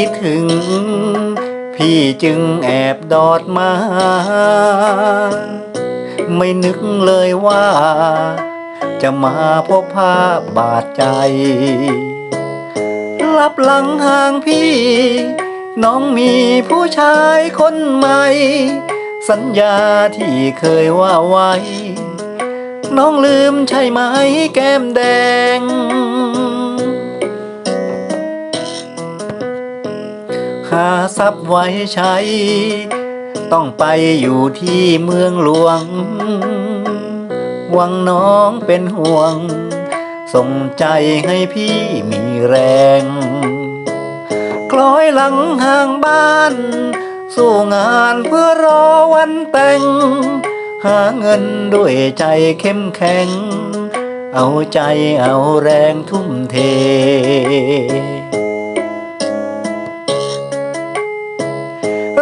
คิดถึง พี่จึงแอบดอดมา ไม่นึกเลยว่า จะมาพบภาพบาดใจลับหลังห่างพี่ น้องมีผู้ชายคนใหม่ สัญญาที่เคยว่าไว้ น้องลืมใช่ไหมแก้มแดง หาทรัพย์ไว้ใช้ ต้องไปอยู่ที่เมืองหลวงหวังน้องเป็นห่วง ส่งใจให้พี่มีแรง คล้อยหลังห่างบ้าน สู้งานเพื่อรอวันแต่ง หาเงินด้วยใจเข้มแข็ง เอาใจเอาแรงทุ่มเท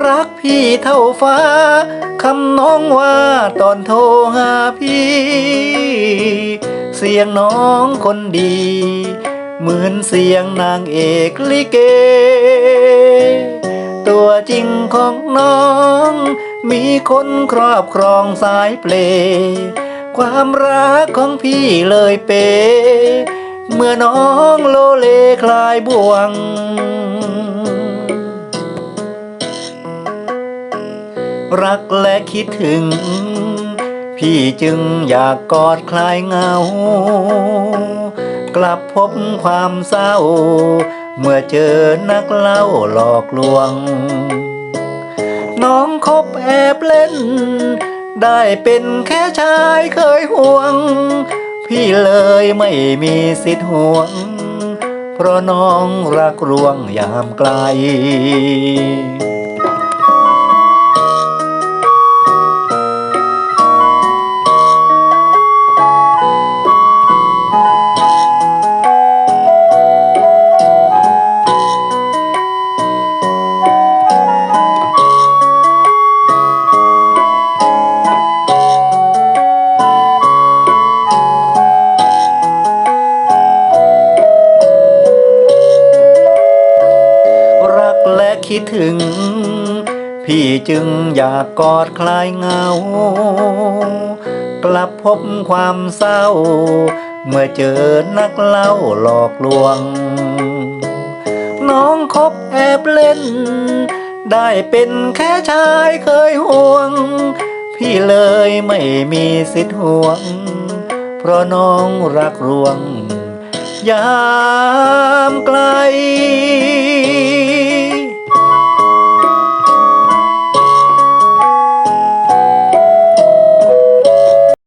รักพี่เท่าฟ้า คำน้องว่าตอนโทรหาพี่ เสียงน้องคนดี เหมือนเสียงนางเอกลิเก ตัวจริงของน้อง มีคนครอบครองสายเปล ความรักของพี่เลยเป เมื่อน้องโลเลคลายบ่วง รักและคิดถึง พี่จึงอยากกอดคลายเหงา กลับพบความเศร้า เมื่อเจอนักเล่าหลอกลวง น้องคบแอบเล่น ได้เป็นแค่ชายเคยห่วง พี่เลยไม่มีสิทธิ์ห่วง เพราะน้องรักรวงยามไกล คิดถึง พี่จึงอยากกอดคลายเหงา กลับพบความเศร้า เมื่อเจอนักเล่าหลอกลวง น้องคบแอบเล่น ได้เป็นแค่ชายเคยห่วง พี่เลยไม่มีสิทธิ์ห่วง เพราะน้องรักรวงยามไกล